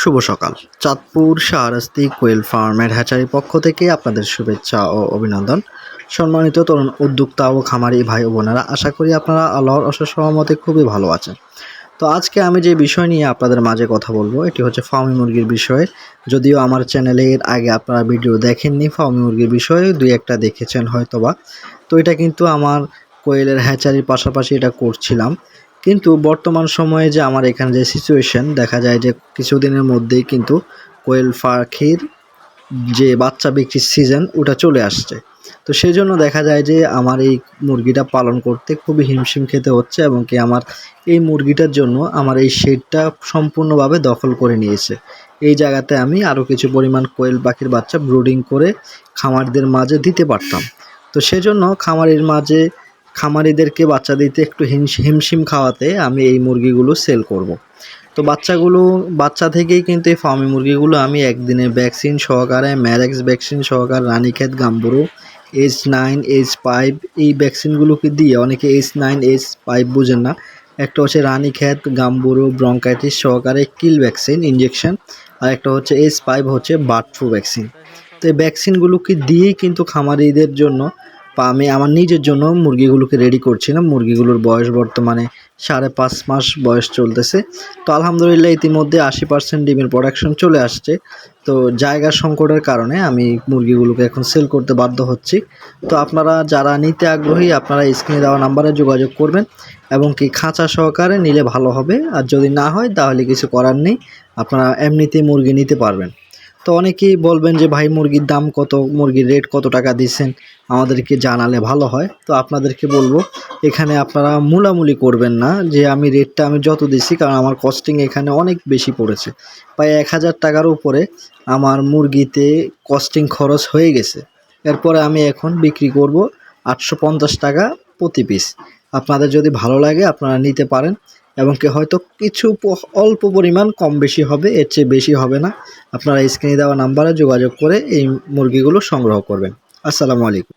শুভ সকাল। চাঁদপুর শাহরাস্তি কোয়েল ফার্মের হ্যাচারির পক্ষ থেকে আপনাদের শুভেচ্ছা ও অভিনন্দন। সম্মানিত তরুণ উদ্যোক্তা ও খামারি ভাই ও বোনেরা, আশা করি আপনারা আল্লাহর অশেষ সহমতে খুবই ভালো আছেন। তো আজকে আমি যে বিষয় নিয়ে আপনাদের মাঝে কথা বলব, এটি হচ্ছে ফার্মি মুরগির বিষয়ে। যদিও আমার চ্যানেলের আগে আপনারা ভিডিও দেখেননি ফার্মি মুরগির বিষয়ে দুই একটা দেখেছেন হয়তোবা। তো এটা কিন্তু আমার কোয়েলের হ্যাচারির পাশাপাশি এটা করছিলাম। কিন্তু বর্তমান সময়ে যে আমার এখানে যে সিচুয়েশন দেখা যায় যে কিছুদিনের মধ্যেই কিন্তু কোয়েল পাখির যে বাচ্চা বিক্রির সিজন ওটা চলে আসছে। তো সেই জন্য দেখা যায় যে আমার এই মুরগিটা পালন করতে খুবই হিমশিম খেতে হচ্ছে এবং কি আমার এই মুরগিটার জন্য আমার এই শেডটা সম্পূর্ণভাবে দখল করে নিয়েছে। এই জায়গাতে আমি আরও কিছু পরিমাণ কোয়েল পাখির বাচ্চা ব্রুডিং করে খামারদের মাঝে দিতে পারতাম। তো সেজন্য খামারের মাঝে খামারিদেরকে বাচ্চা দিতে একটু হিমশ- হিমশিম খাওয়াতে আমি এই মুরগিগুলো সেল করব। তো বাচ্চাগুলো, বাচ্চা থেকেই কিন্তু এই ফার্মি মুরগিগুলো আমি একদিনে ভ্যাকসিন সহকারে ম্যারেক্স ভ্যাকসিন সহকারে Ranikhet Gumboro H nine H five এই ভ্যাকসিনগুলোকে দিয়ে অনেকে এইচ নাইন এইচ ফাইভ বুঝেন না একটা হচ্ছে রানীক্ষেত গাম্বুরু ব্রঙ্কাইটিস সহকারে কিল ভ্যাকসিন ইঞ্জেকশন আর একটা হচ্ছে এইচ ফাইভ হচ্ছে বার্ড ফ্লু ভ্যাকসিন তো এই ভ্যাকসিনগুলোকে দিয়েই কিন্তু খামারিদের জন্য আমি আমার নিজের জন্য মুরগিগুলোকে রেডি করছিলাম। মুরগিগুলোর বয়স বর্তমানে সাড়ে পাঁচ মাস বয়স চলতেছে। তো আলহামদুলিল্লাহ ইতিমধ্যে আশি পার্সেন্ট ডিমের প্রোডাকশন চলে আসছে। তো জায়গার সংকটের কারণে আমি মুরগিগুলোকে এখন সেল করতে বাধ্য হচ্ছি। তো আপনারা যারা নিতে আগ্রহী, আপনারা স্ক্রিনে দেওয়া নাম্বারে যোগাযোগ করবেন এবং কি খাঁচা সহকারে নিলে ভালো হবে। আর যদি না হয়, তাহলে কিছু করার নেই। আপনারা এমনিতেই মুরগি নিতে পারবেন। তো অনেকেই বলবেন যে, ভাই, মুরগির দাম কত? মুরগির রেট কত টাকা দিচ্ছেন? আমাদেরকে জানালে ভালো হয়। তো আপনাদেরকে বলব, এখানে আপনারা মুলামুলি করবেন না যে, আমি রেটটা আমি যত দিছি কারণ আমার কস্টিং এখানে অনেক বেশি পড়েছে। প্রায় এক হাজার টাকার উপরে আমার মুরগিতে কস্টিং খরচ হয়ে গেছে। এরপরে আমি এখন বিক্রি করব আটশো পঞ্চাশ টাকা প্রতি পিস আপনাদের যদি ভালো লাগে, আপনারা নিতে পারেন। এবং কি হয়তো কিছু অল্প পরিমাণ কম বেশি হবে, এর চেয়ে বেশি হবে না। আপনারা স্ক্রিনে দেওয়া নাম্বারে যোগাযোগ করে এই মুরগিগুলো সংগ্রহ করবেন। আসসালামু আলাইকুম।